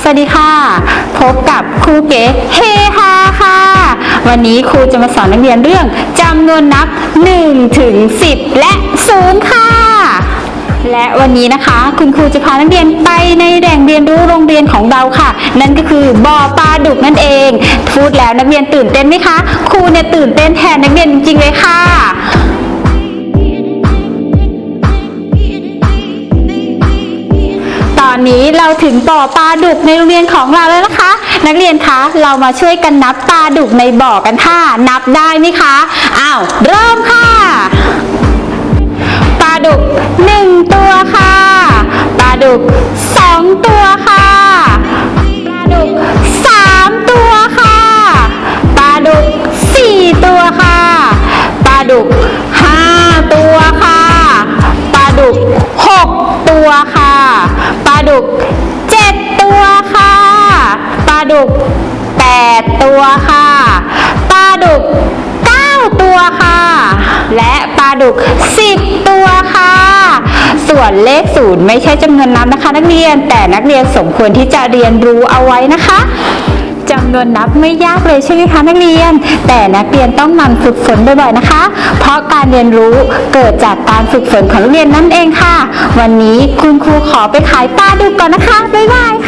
สวัสดีค่ะ พบกับครูเก๋เฮฮาค่ะ วันนี้ครูจะมาสอนนักเรียนเรื่องจำนวนนับ1ถึง10 และ 0 ค่ะ และวันนี้นะคะ คุณครูจะพานักเรียนไปในแหล่งเรียนรู้โรงเรียนของเราค่ะ นั่นก็คือบ่อปลาดุกนั่นเอง พูดแล้วนักเรียนตื่นเต้นไหมคะ ครูเนี่ยตื่นเต้นแทนนักเรียนจ อนนี้เราถึงบ่อปลาดุกในโรงเรียนของเราแล้วนะคะ นักเรียนคะเรามาช่วยกันนับปลาดุกในบ่อกันค่ะ นับได้ไหมคะอ้าวเริ่มค่ะปลาดุกหนึ่งตัวค่ะปลาดุกสองตัวค่ะปลาดุกสามตัวค่ะปลาดุกสี่ตัวค่ะปลาดุกห้าตัวค่ะปลาดุกหก ตัวค่ะ ปลาดุกเจ็ดตัวค่ะ ปลาดุกแปดตัวค่ะ ปลาดุกเก้าตัวค่ะ และปลาดุกสิบตัวค่ะ ส่วนเลขศูนย์ไม่ใช่จำนวนนับนะคะ นักเรียน แต่นักเรียนสมควรที่จะเรียนรู้เอาไว้นะคะ จำนวนนับไม่ยากเลยใช่ไหมคะนักเรียน แต่นักเรียนต้องหมันฝึกฝนบ่อยๆนะคะ เพราะการเรียนรู้เกิดจากการฝึกฝนของนักเรียนนั่นเองค่ะ วันนี้คุณครูขอไปขายปลาดูกก่อนนะคะบ๊ายบายค่ะ